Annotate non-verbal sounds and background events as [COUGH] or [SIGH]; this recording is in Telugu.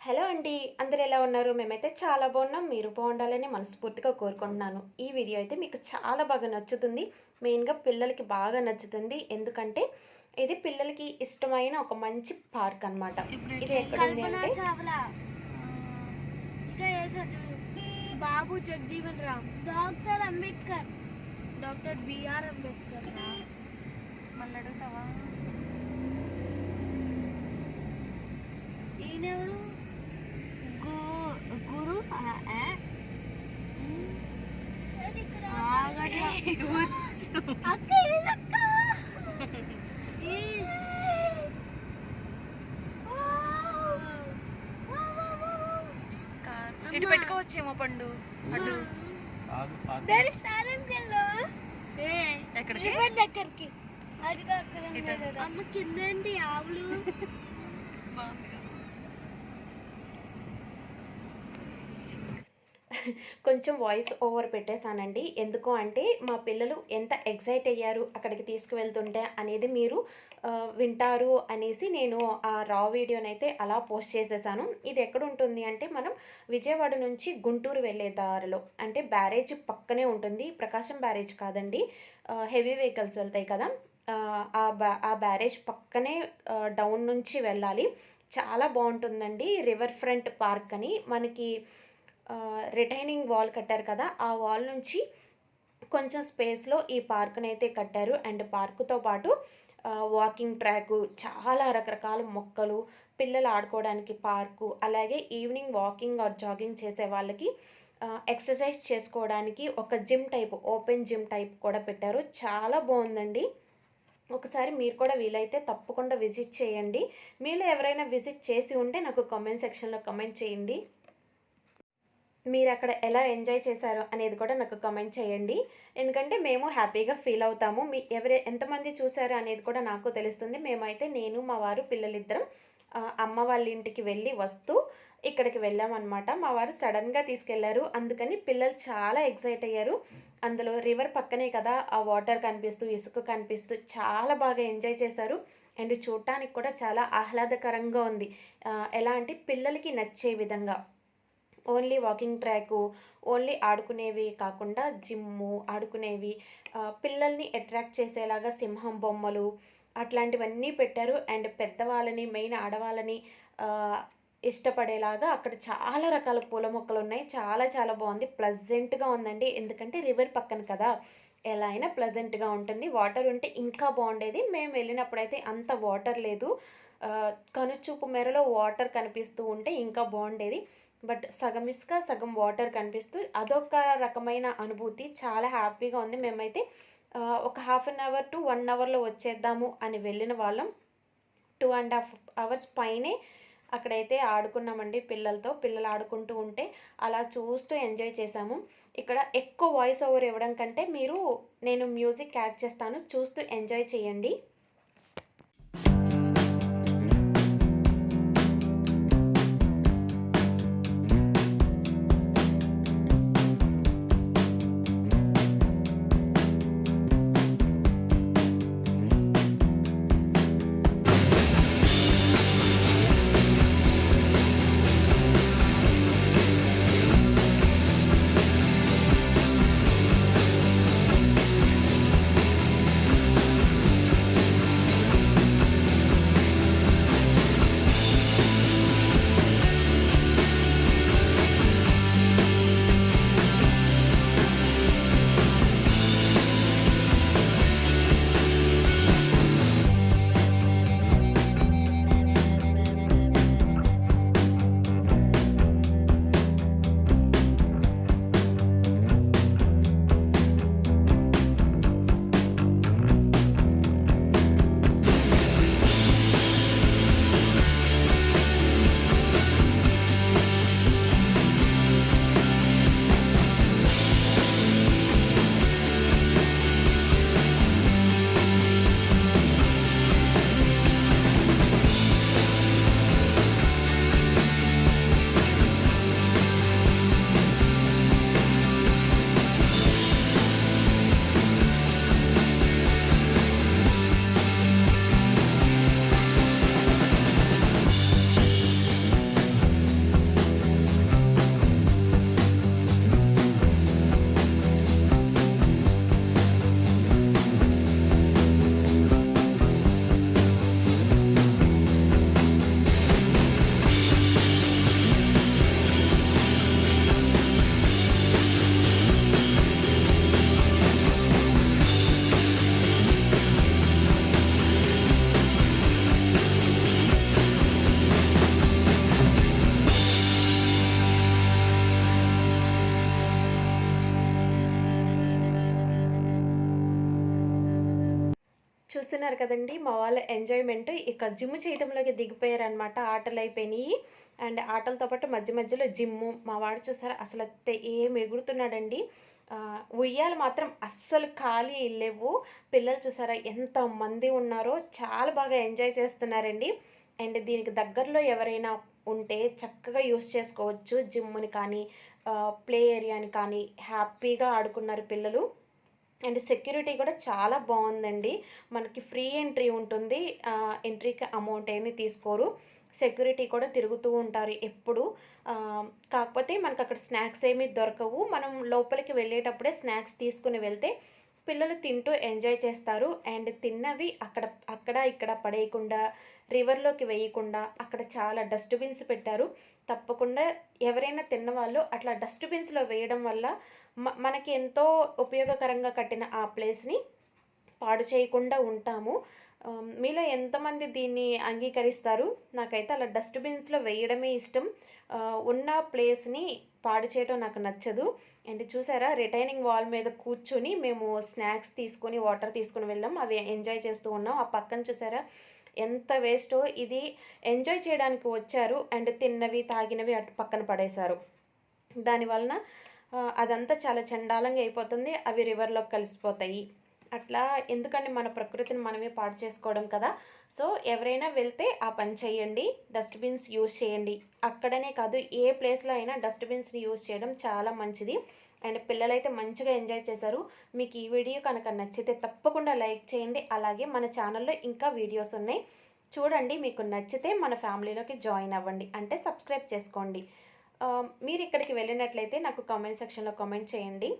హలో అండి అందరు ఎలా ఉన్నారు? మేమైతే చాలా బాగున్నాం. మీరు బాగుండాలని మనస్ఫూర్తిగా కోరుకుంటున్నాను. ఈ వీడియో అయితే మీకు చాలా బాగా నచ్చుతుంది. మెయిన్గా పిల్లలకి బాగా నచ్చుతుంది. ఎందుకంటే ఇది పిల్లలకి ఇష్టమైన ఒక మంచి పార్క్ అన్నమాట. ఇది ఎక్కడ ఉంది అంటే Babu Jagjivan Ram. Doctor Ambedkar. Doctor BR Ambedkar మళ్ళీ అడుగుతావా? ఈయనెవరు? గురు. [LAUGHS] అక్క ఏదక్క. [LAUGHS] ఇటు పెట్టుకోవచ్చేమో పండు అటు. ఎక్కడికి? దగ్గరికి. అది. అమ్మ కింద ఆవులు? [LAUGHS] బాగుంది కొంచెం వాయిస్ ఓవర్ పెట్టేశానండి. ఎందుకు అంటే మా పిల్లలు ఎంత ఎగ్జైట్ అయ్యారు అక్కడికి తీసుకువెళ్తుంటే అనేది మీరు వింటారు అనేసి నేను ఆ రా వీడియోనైతే అలా పోస్ట్ చేసేసాను. ఇది ఎక్కడ ఉంటుంది అంటే మనం విజయవాడ నుంచి గుంటూరు వెళ్ళే దారిలో అంటే బ్యారేజ్ పక్కనే ఉంటుంది. ప్రకాశం బ్యారేజ్ కాదండి. హెవీ వెహికల్స్ వెళ్తాయి కదా. ఆ, బ్యా ఆ బ్యారేజ్ పక్కనే డౌన్ నుంచి వెళ్ళాలి. చాలా బాగుంటుందండి. రివర్ ఫ్రంట్ పార్క్ అని మనకి రిటైనింగ్ వాల్ కట్టారు కదా ఆ వాల్ నుంచి కొంచెం స్పేస్లో ఈ పార్క్ని అయితే కట్టారు. అండ్ పార్కుతో పాటు వాకింగ్ ట్రాక్ చాలా రకరకాల మొక్కలు పిల్లలు ఆడుకోవడానికి పార్కు అలాగే ఈవినింగ్ వాకింగ్ ఆర్ జాగింగ్ చేసే వాళ్ళకి ఎక్సర్సైజ్ చేసుకోవడానికి ఒక gym type open gym type కూడా పెట్టారు. చాలా బాగుందండి. ఒకసారి మీరు కూడా వీలైతే తప్పకుండా విజిట్ చేయండి. మీలో ఎవరైనా విజిట్ చేసి ఉంటే నాకు కామెంట్ సెక్షన్లో కమెంట్ చేయండి. మీరు అక్కడ ఎలా ఎంజాయ్ చేశారు అనేది కూడా నాకు కమెంట్ చేయండి. ఎందుకంటే మేము హ్యాపీగా ఫీల్ అవుతాము. మీ ఎవరు ఎంతమంది చూసారు అనేది కూడా నాకు తెలుస్తుంది. మేమైతే నేను మా వారు పిల్లలిద్దరం అమ్మ వాళ్ళ ఇంటికి వెళ్ళి వస్తూ ఇక్కడికి వెళ్ళామన్నమాట. మా వారు సడన్గా తీసుకెళ్ళారు. అందుకని పిల్లలు చాలా ఎక్సైట్ అయ్యారు. అందులో రివర్ పక్కనే కదా ఆ వాటర్ కనిపిస్తూ ఇసుక కనిపిస్తూ చాలా బాగా ఎంజాయ్ చేశారు. అండ్ చూడటానికి కూడా చాలా ఆహ్లాదకరంగా ఉంది. ఎలా అంటే పిల్లలకి నచ్చే విధంగా. ఓన్లీ వాకింగ్ ట్రాక్ ఓన్లీ ఆడుకునేవి కాకుండా జిమ్ము ఆడుకునేవి పిల్లల్ని అట్రాక్ట్ చేసేలాగా సింహం బొమ్మలు అట్లాంటివన్నీ పెట్టారు. అండ్ పెద్దవాళ్ళని మెయిన్ ఆడవాళ్ళని ఇష్టపడేలాగా అక్కడ చాలా రకాల పూల మొక్కలు ఉన్నాయి. చాలా చాలా బాగుంది. ప్లజెంట్గా ఉందండి. ఎందుకంటే రివర్ పక్కన కదా. ఎలా అయినా ప్లజెంట్గా ఉంటుంది. వాటర్ ఉంటే ఇంకా బాగుండేది. మేము వెళ్ళినప్పుడైతే అంత వాటర్ లేదు. కనుచూపు మేరలో వాటర్ కనిపిస్తూ ఉంటే ఇంకా బాగుండేది. బట్ సగం ఇసుక సగం వాటర్ కనిపిస్తూ అదొక రకమైన అనుభూతి. చాలా హ్యాపీగా ఉంది. మేమైతే ఒక half an hour to one అవర్లో వచ్చేద్దాము అని వెళ్ళిన వాళ్ళం. టూ అండ్ హాఫ్ అవర్స్ పైనే అక్కడైతే ఆడుకున్నామండి పిల్లలతో. పిల్లలు ఆడుకుంటూ ఉంటే అలా చూస్తూ ఎంజాయ్ చేసాము ఇక్కడ ఎక్కువ వాయిస్ ఓవర్ ఇవ్వడం కంటే మీరు నేను మ్యూజిక్ యాడ్ చేస్తాను. చూస్తూ ఎంజాయ్ చేయండి. చూస్తున్నారు కదండి మా వాళ్ళ ఎంజాయ్‌మెంట్ ఇక జిమ్ చేయటంలోకి దిగిపోయారనమాట. ఆటలు అయిపోయినాయి అండ్ ఆటలతో పాటు మధ్య మధ్యలో జిమ్ము. మా వాడు చూసారా అసలు ఏం ఎగురుతున్నాడండి. ఉయ్యాలు మాత్రం అస్సలు ఖాళీ లేవు పిల్లలు చూసారా ఎంతమంది ఉన్నారో చాలా బాగా ఎంజాయ్ చేస్తున్నారండి. అండ్ దీనికి దగ్గరలో ఎవరైనా ఉంటే చక్కగా యూస్ చేసుకోవచ్చు. జిమ్‌ని కానీ, ప్లే ఏరియాని కానీ హ్యాపీగా ఆడుకున్నారు పిల్లలు. అండ్ సెక్యూరిటీ కూడా చాలా బాగుందండి మనకి ఫ్రీ ఎంట్రీ ఉంటుంది. ఎంట్రీకి అమౌంట్ ఏమీ తీసుకోరు. సెక్యూరిటీ కూడా తిరుగుతూ ఉంటారు ఎప్పుడు. కాకపోతే మనకు అక్కడ స్నాక్స్ ఏమీ దొరకవు. మనం లోపలికి వెళ్ళేటప్పుడే స్నాక్స్ తీసుకుని వెళ్తే పిల్లలు తింటూ ఎంజాయ్ చేస్తారు. అండ్ తిన్నవి అక్కడ అక్కడ ఇక్కడ పడేయకుండా, రివర్‌లోకి వేయకుండా అక్కడ చాలా డస్ట్‌బిన్స్ పెట్టారు. తప్పకుండా ఎవరైనా తిన్నవాళ్ళు అట్లా డస్ట్‌బిన్స్‌లో వేయడం వల్ల మనకి ఎంతో ఉపయోగకరంగా కట్టిన ఆ ప్లేస్‌ని పాడు చేయకుండా ఉంటాము. మీలో ఎంతమంది దీన్ని అంగీకరిస్తారు? నాకైతే అలా డస్ట్‌బిన్స్‌లో వేయడమే ఇష్టం. ఉన్న ప్లేస్‌ని పాడు చేయడం నాకు నచ్చదు. అండ్ చూసారా రిటైనింగ్ వాల్ మీద కూర్చొని మేము స్నాక్స్ తీసుకొని, వాటర్ తీసుకొని వెళ్ళాం. అవి ఎంజాయ్ చేస్తూ ఉన్నాం. ఆ పక్కన చూసారా ఎంత వేస్టో ఇది ఎంజాయ్ చేయడానికి వచ్చారు. అండ్ తిన్నవి, తాగినవి అటు పక్కన పడేశారు. దాని వలన అదంతా చాలా చండాలంగా అయిపోతుంది. అవి రివర్‌లోకి కలిసిపోతాయి. అట్లా ఎందుకండి మన ప్రకృతిని మనమే పాడు చేసుకోవడం కదా! సో, ఎవరైనా వెళ్తే ఆ పని చేయండి. డస్ట్‌బిన్స్ యూజ్ చేయండి. అక్కడనే కాదు ఏ ప్లేస్‌లో అయినా డస్ట్‌బిన్స్‌ని యూజ్ చేయడం చాలా మంచిది. అండ్ పిల్లలైతే మంచిగా ఎంజాయ్ చేశారు. మీకు ఈ వీడియో కనుక నచ్చితే తప్పకుండా లైక్ చేయండి. అలాగే మన ఛానల్‌లో ఇంకా వీడియోస్ ఉన్నాయి. చూడండి. మీకు నచ్చితే మన ఫ్యామిలీలోకి జాయిన్ అవ్వండి. అంటే సబ్స్క్రైబ్ చేసుకోండి. మీరు ఇక్కడికి వెళ్ళినట్లయితే నాకు కామెంట్ సెక్షన్‌లో కామెంట్ చేయండి.